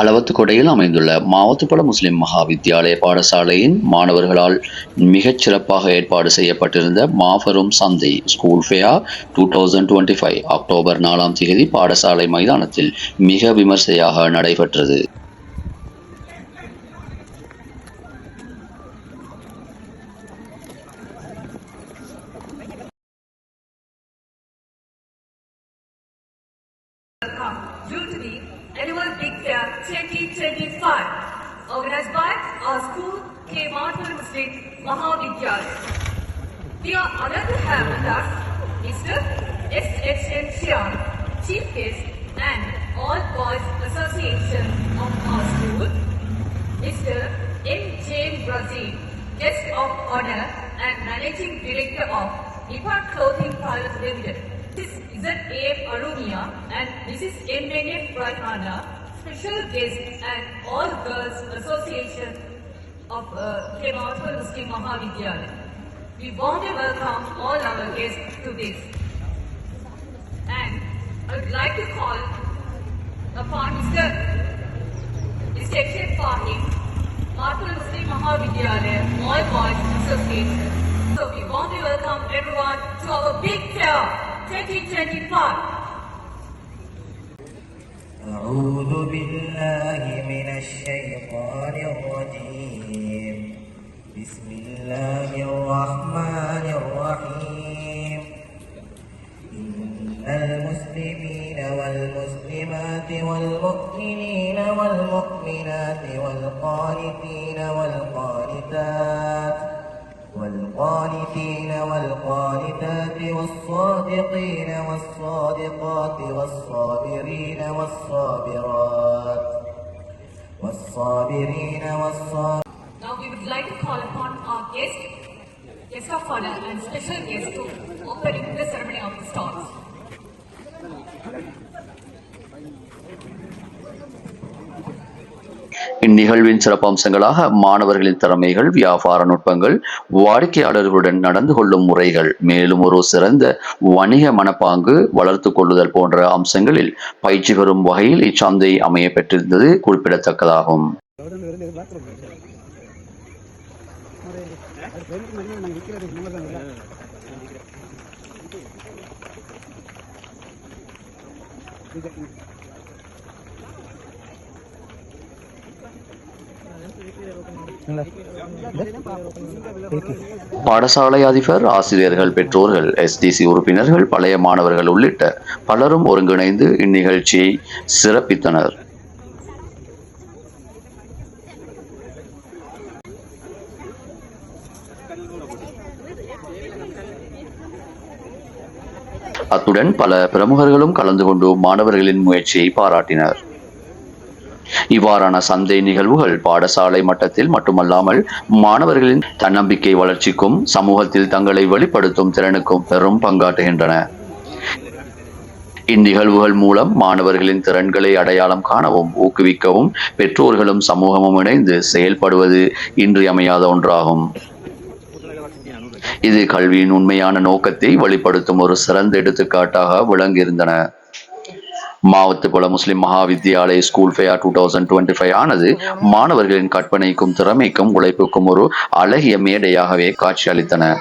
அளவத்துக்கொடையில் அமைந்துள்ள மாவத்துப்பட முஸ்லிம் மகாவித்தியாலய பாடசாலையின் மாணவர்களால் மிகச் சிறப்பாக ஏற்பாடு செய்யப்பட்டிருந்த மாபெரும் சந்தை school fair two thousand twenty five October நாலாம் தேதி பாடசாலை மைதானத்தில் மிக விமர்சையாக நடைபெற்றது. 2025, organized by our school, K. Martin Muslim Mahavidyalaya. We are honored to have with us Mr. S. H. N. Chiang, Chief Guest and All Boys Association of our school, Mr. M. James Brazil, Guest of Honor and Managing Director of Nippon Clothing Private Limited. This is Z. A. Arumia and Mrs. M. N. Prathana, Special Guest and All Girls Association of uh, Muslim Mahavidyalaya. We warmly welcome all our guests to this. And I would like to call upon Mr. Mr. Fahim, Matul Muslim Mahavidyalaya, All Boys Association. So we warmly welcome everyone to our Big Fair 2025. أعوذ بالله من الشيطان الرجيم. بسم الله الرحمن الرحيم. إن المسلمين والمسلمات والمؤمنين والمؤمنات والقانتين والقانتات والقانتين والقانتات والصادقين والصادقات والصابرين والصابرات والصابرين والصابرين Now we would like to call upon our guest, guest of honor and special guest to open the ceremony of the stalls. இந்நிகழ்வின் சிறப்பம்சங்களாக மாணவர்களின் திறமைகள் வியாபார நுட்பங்கள் வாடிக்கையாளர்களுடன் நடந்து கொள்ளும் முறைகள் மேலும் ஒரு சிறந்த வணிக மனப்பாங்கு வளர்த்து கொள்ளுதல் போன்ற அம்சங்களில் பயிற்சி பெறும் வகையில் இச்சந்தை அமைய பெற்றிருந்தது குறிப்பிடத்தக்கதாகும். பாடசாலை அதிபர் ஆசிரியர்கள் பெற்றோர்கள் எஸ்டிசி உறுப்பினர்கள் பழைய மாணவர்கள் உள்ளிட்ட பலரும் ஒருங்கிணைந்து இந்நிகழ்ச்சியை சிறப்பித்தனர். அத்துடன் பல பிரமுகர்களும் கலந்து கொண்டு மாணவர்களின் முயற்சியை பாராட்டினர். இவ்வாறான சந்தை நிகழ்வுகள் பாடசாலை மட்டத்தில் மட்டுமல்லாமல் மாணவர்களின் தன்னம்பிக்கை வளர்ச்சிக்கும் சமூகத்தில் தங்களை வெளிப்படுத்தும் திறனுக்கும் பெரும் பங்காற்றுகின்றன. இந்நிகழ்வுகள் மூலம் மாணவர்களின் திறன்களை அடையாளம் காணவும் ஊக்குவிக்கவும் பெற்றோர்களும் சமூகமும் இணைந்து செயல்படுவது இன்றியமையாத ஒன்றாகும். இது கல்வியின் உண்மையான நோக்கத்தை வெளிப்படுத்தும் ஒரு சிறந்த எடுத்துக்காட்டாக விளங்கியிருந்தன மாவத்து மாவத்துக்குள Muslim Mahavidyalaya school fair two thousand twenty five ஆனது மாணவர்களின் கற்பனைக்கும் திறமைக்கும் உழைப்புக்கும் ஒரு அழகிய மேடையாகவே காட்சியளித்தன